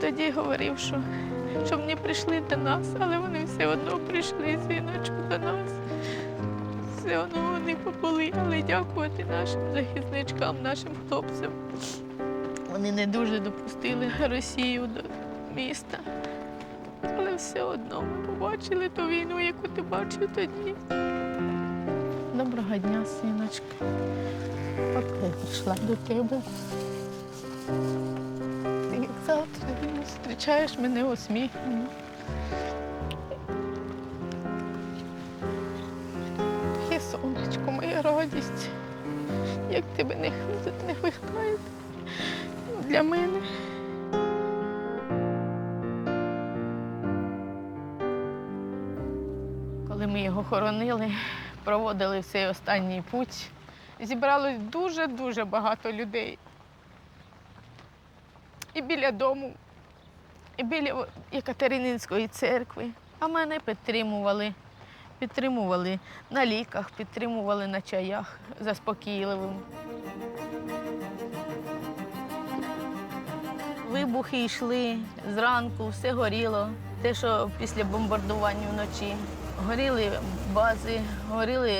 тоді говорив, що щоб не прийшли до нас, але вони все одно прийшли, синочку, до нас. Все одно вони побули, але дякувати нашим захисничкам, нашим хлопцям. Вони не дуже допустили Росію до міста. Але все одно ми побачили ту війну, яку ти бачив тоді. Доброго дня, синочка. От я прийшла до тебе. Зустрічаєш мене усміхнено. Таке сонечко, моя радість. Як тебе не, не вихтає для мене. Коли ми його хоронили, проводили цей останній путь, зібралось дуже-дуже багато людей. І біля дому, біля Екатерининської церкви. А мене підтримували. Підтримували на ліках, підтримували на чаях заспокійливим. Вибухи йшли зранку, все горіло. Те, що після бомбардування вночі. Горіли бази, горіли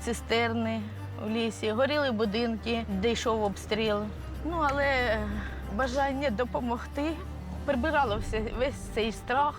цистерни в лісі, горіли будинки, де йшов обстріл. Ну, але бажання допомогти прибирало все, весь цей страх.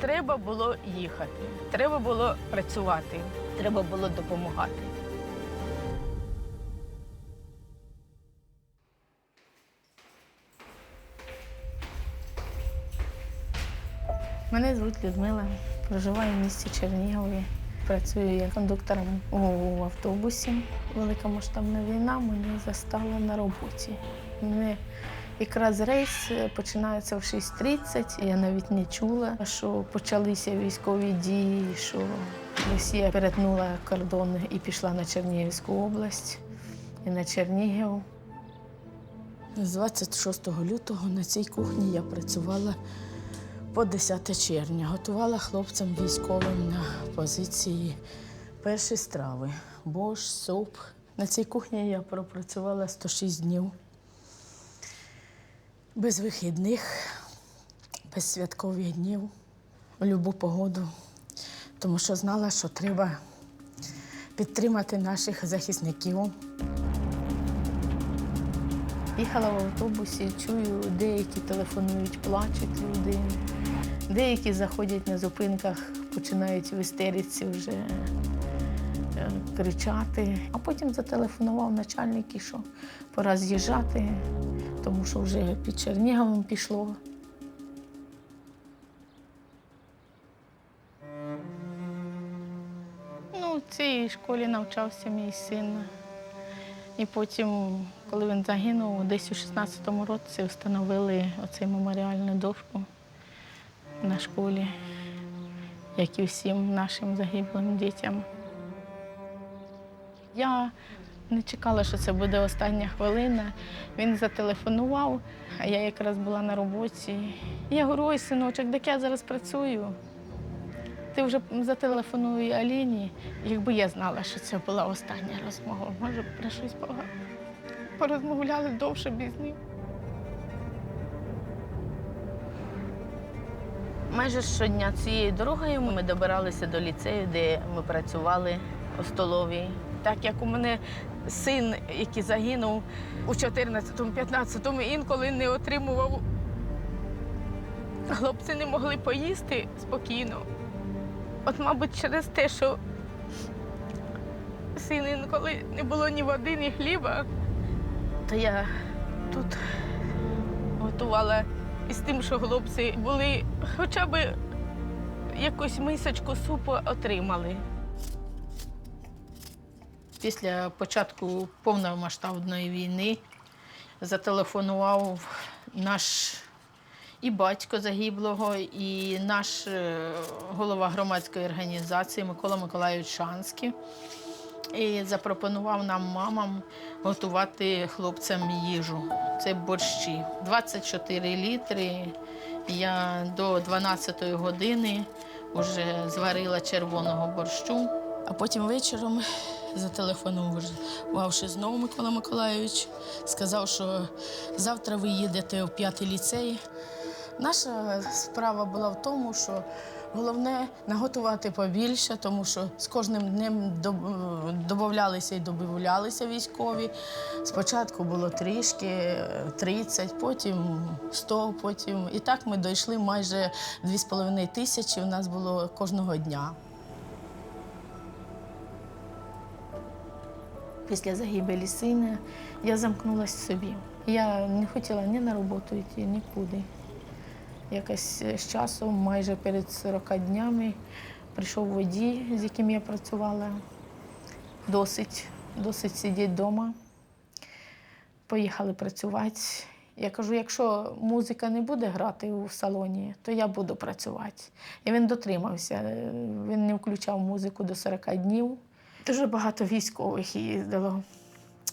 Треба було їхати, треба було працювати, треба було допомагати. Мене звуть Людмила, проживаю в місті Чернігові. Працюю як кондуктором у автобусі. Великомасштабна війна мене застала на роботі. Мене якраз рейс починається в 6.30. і Я навіть не чула, що почалися військові дії, що Росія перетнула кордон і пішла на Чернігівську область і на Чернігів. З 26 лютого на цій кухні я працювала по 10 червня. Готувала хлопцям військовим на позиції перші страви. Борщ, суп. На цій кухні я пропрацювала 106 днів. Без вихідних, без святкових днів, у любу погоду. Тому що знала, що треба підтримати наших захисників. Їхала в автобусі, чую, деякі телефонують, плачуть люди. Деякі заходять на зупинках, починають в істериці вже е, кричати. А потім зателефонував начальник, і що пора з'їжджати, тому що вже під Черніговим пішло. Ну, в цій школі навчався мій син. І потім, коли він загинув, десь у 16-му році встановили оцей меморіальну дошку на школі, як і всім нашим загиблим дітям. Я не чекала, що це буде остання хвилина. Він зателефонував, а я якраз була на роботі. Я говорю, ой, синочок, так я зараз працюю. Ти вже зателефонуй Аліні. Якби я знала, що це була остання розмова, може про щось порозмовляли довше без них. Майже щодня цією дорогою ми добиралися до ліцею, де ми працювали у столовій. Так як у мене син, який загинув у 14-15-му, інколи не отримував. Хлопці не могли поїсти спокійно. От, мабуть, через те, що син інколи не було ні води, ні хліба, то я тут готувала із тим, що хлопці були хоча б якусь мисочку супу отримали. Після початку повномасштабної війни зателефонував наш і батько загиблого, і наш е, голова громадської організації Микола Миколайович Шанський. І запропонував нам мамам готувати хлопцям їжу. Це борщі. 24 літри. Я до 12-ї години вже зварила червоного борщу. А потім вечором зателефонувавши знову Микола Миколайович, сказав, що завтра ви їдете в п'ятий ліцей. Наша справа була в тому, що головне наготувати побільше, тому що з кожним днем додавалися і додавалися військові. Спочатку було трішки, е, 30, потім 100, потім. І так ми дійшли майже 2,5 тисячі. У нас було кожного дня. Після загибелі сина я замкнулася собі. Я не хотіла ні на роботу йти, нікуди. Якось з часом, майже перед 40 днями, прийшов водій, з яким я працювала. Досить, досить сидіти вдома. Поїхали працювати. Я кажу, якщо музика не буде грати у салоні, то я буду працювати. І він дотримався. Він не включав музику до 40 днів. Дуже багато військових їздило.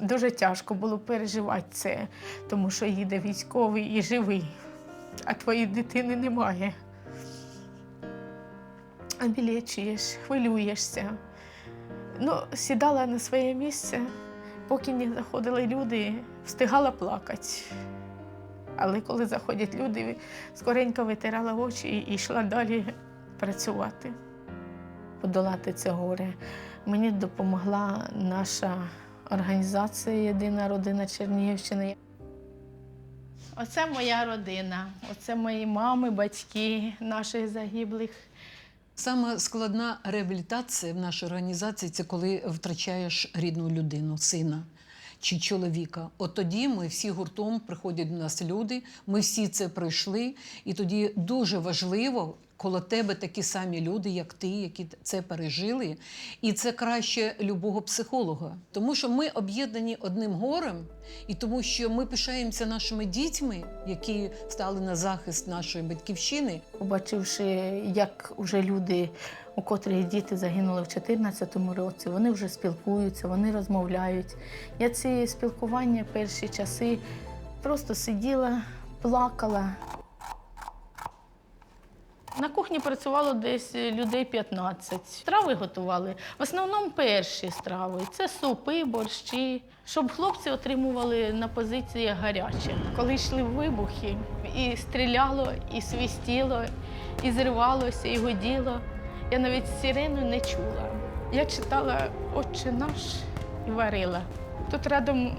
Дуже тяжко було переживати це, тому що їде військовий і живий, а твоєї дитини немає. Обілечуєш, хвилюєшся. Ну, сідала на своє місце, поки не заходили люди, встигала плакати. Але коли заходять люди, скоренько витирала очі і йшла далі працювати. Подолати це горе. Мені допомогла наша організація Єдина родина Чернігівщини. Оце моя родина, оце мої мами, батьки наших загиблих. Саме складна реабілітація в нашій організації це коли втрачаєш рідну людину, сина чи чоловіка. От тоді ми всі гуртом приходять до нас люди, ми всі це пройшли, і тоді дуже важливо. Коло тебе такі самі люди, як ти, які це пережили, і це краще любого психолога, тому що ми об'єднані одним горем, і тому, що ми пишаємося нашими дітьми, які стали на захист нашої батьківщини, Побачивши, як вже люди, у котрих діти загинули в 2014 році, вони вже спілкуються, вони розмовляють. Я ці спілкування перші часи просто сиділа, плакала. На кухні працювало десь людей 15. Страви готували. В основному перші страви це супи, борщі, щоб хлопці отримували на позиціях гаряче. Коли йшли вибухи, і стріляло, і свистіло, і зривалося, і гуділо. Я навіть сирену не чула. Я читала Отче наш і варила. Тут рядом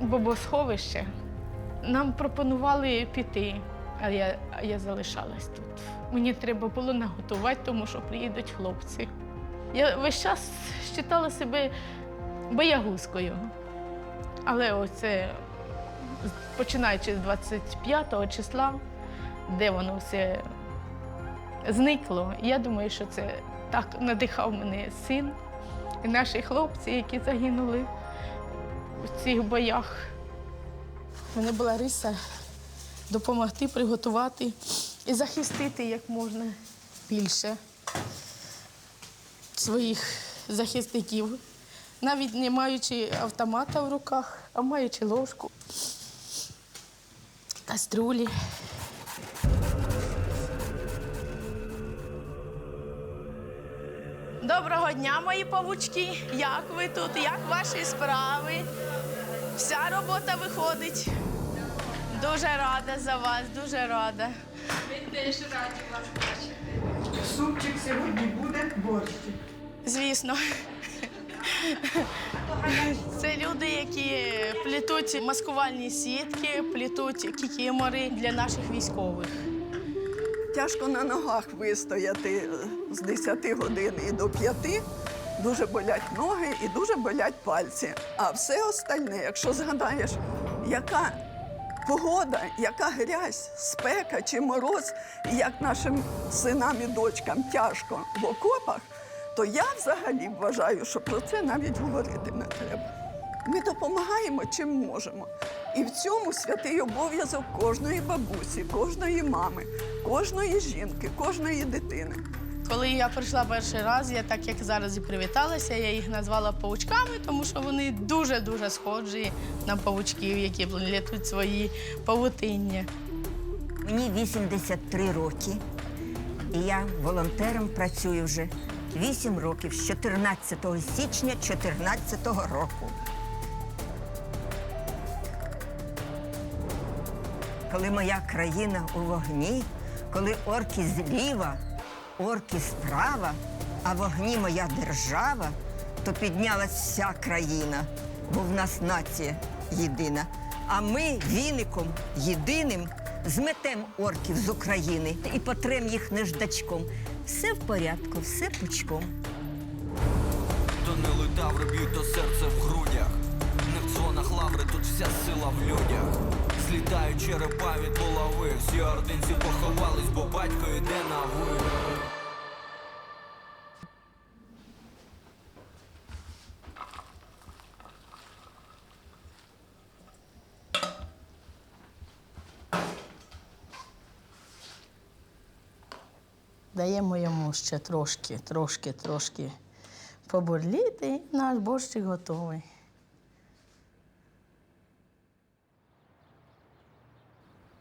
бобосховище. Нам пропонували піти, а я, я залишалась тут. Мені треба було наготувати, тому що приїдуть хлопці. Я весь час вважала себе боягузкою. Але оце, починаючи з 25 числа, де воно все зникло, я думаю, що це так надихав мене син і наші хлопці, які загинули у цих боях. У мене була риса допомогти приготувати і захистити як можна більше своїх захисників, навіть не маючи автомата в руках, а маючи ложку, каструлі. Доброго дня, мої павучки. Як ви тут? Як ваші справи? Вся робота виходить. Дуже рада за вас, дуже рада. Супчик сьогодні буде борщик. Звісно. Це люди, які плетуть маскувальні сітки, плетуть кікімори для наших військових. Тяжко на ногах вистояти з 10 годин і до 5. Дуже болять ноги і дуже болять пальці. А все остальне, якщо згадаєш, яка погода, яка грязь, спека чи мороз, і як нашим синам і дочкам тяжко в окопах, то я взагалі вважаю, що про це навіть говорити не треба. Ми допомагаємо чим можемо. І в цьому святий обов'язок кожної бабусі, кожної мами, кожної жінки, кожної дитини. Коли я прийшла перший раз, я так як зараз і привіталася, я їх назвала павучками, тому що вони дуже-дуже схожі на павучків, які плетуть свої павутиння. Мені 83 роки, і я волонтером працюю вже 28 років з 14 січня 14 року. Коли моя країна у вогні, коли орки зліва, орки справа, а вогні моя держава, то піднялась вся країна, бо в нас нація єдина. А ми віником єдиним зметем орків з України і потрем їх неждачком. Все в порядку, все пучком. То не летаври б'ють, то серце в грудях. Не в дзвонах лаври, тут вся сила в людях. Злітають черепа від булави. Всі ординці поховались, бо батько йде на ви. Ще трошки, трошки, трошки побурліти, і наш борщик готовий.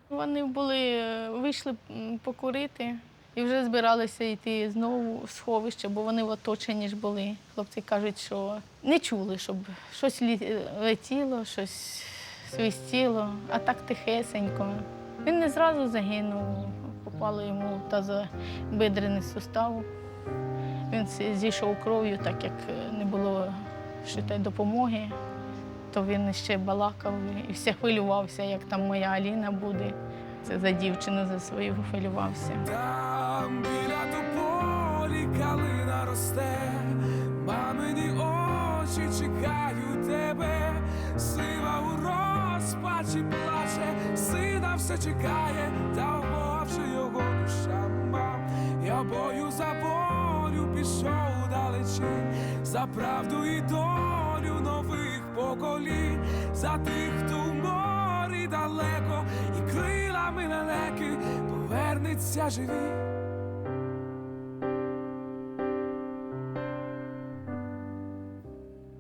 Вони були, е, вийшли покурити і вже збиралися йти знову в сховище, бо вони в оточенні ж були. Хлопці кажуть, що не чули, щоб щось летіло, щось свистіло, а так тихесенько. Він не зразу загинув, попало йому в тазобедрений сустав. Він зійшов кров'ю, так як е, не було ще допомоги то він ще балакав і все хвилювався, як там моя Аліна буде. Це за дівчину за свою хвилювався. Там біля тополі калина росте, мамині очі чекають тебе, сива у розпачі плаче, сина все чекає, Я бою за волю пішов далечінь, за правду і долю нових поколінь, за тих, хто в морі далеко, і крилами лелеки повернеться живі.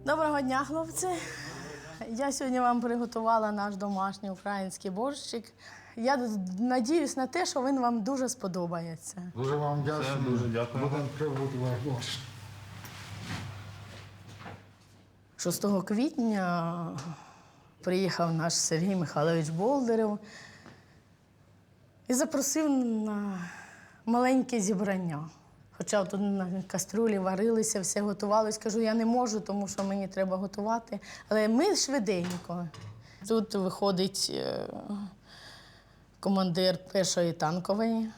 Доброго дня, хлопці. Я сьогодні вам приготувала наш домашній український борщик. Я надіюсь на те, що він вам дуже сподобається. Дуже вам дякую. дуже дякую. Будемо пробувати ваш 6 квітня приїхав наш Сергій Михайлович Болдерев і запросив на маленьке зібрання. Хоча тут на каструлі варилися, все готувалось. Кажу, я не можу, тому що мені треба готувати. Але ми швиденько. Тут виходить е, командир першої танкової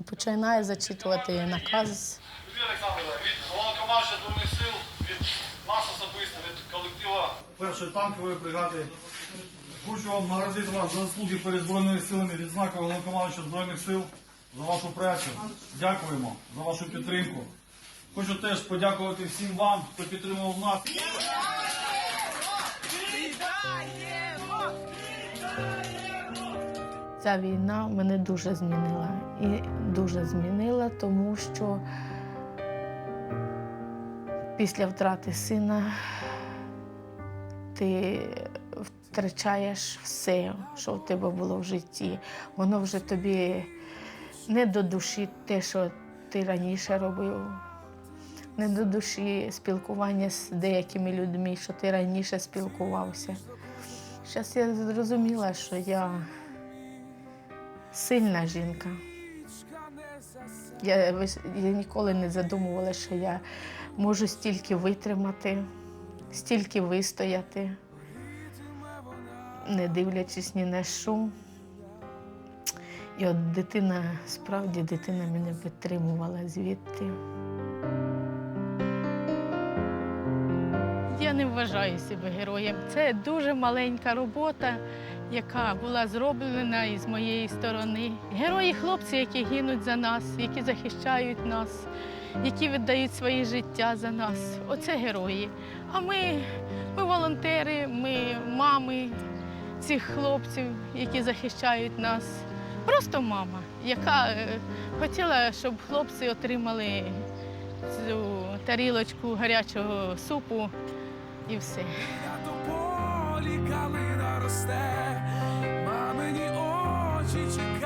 і починає зачитувати наказ. Юрій Олександровна, від Збройних сил, від нас особисто, від колектива першої танкової бригади. Хочу вам наградити вас за заслуги перед Збройними силами відзнакою головнокомандуюча Збройних сил за вашу працю. Дякуємо за вашу підтримку. Хочу теж подякувати всім вам, хто підтримував нас. Ця війна мене дуже змінила. І дуже змінила, тому що після втрати сина ти втрачаєш все, що в тебе було в житті. Воно вже тобі не до душі те, що ти раніше робив. Не до душі спілкування з деякими людьми, що ти раніше спілкувався. Зараз я зрозуміла, що я сильна жінка. Я, я ніколи не задумувала, що я можу стільки витримати, стільки вистояти, не дивлячись ні на що. І от дитина, справді дитина мене витримувала звідти. Не вважаю себе героєм. Це дуже маленька робота, яка була зроблена із моєї сторони. Герої хлопці, які гинуть за нас, які захищають нас, які віддають своє життя за нас. Оце герої. А ми, ми волонтери, ми мами цих хлопців, які захищають нас. Просто мама, яка е, хотіла, щоб хлопці отримали цю тарілочку гарячого супу і все. На тополі калина росте, мамині очі чекають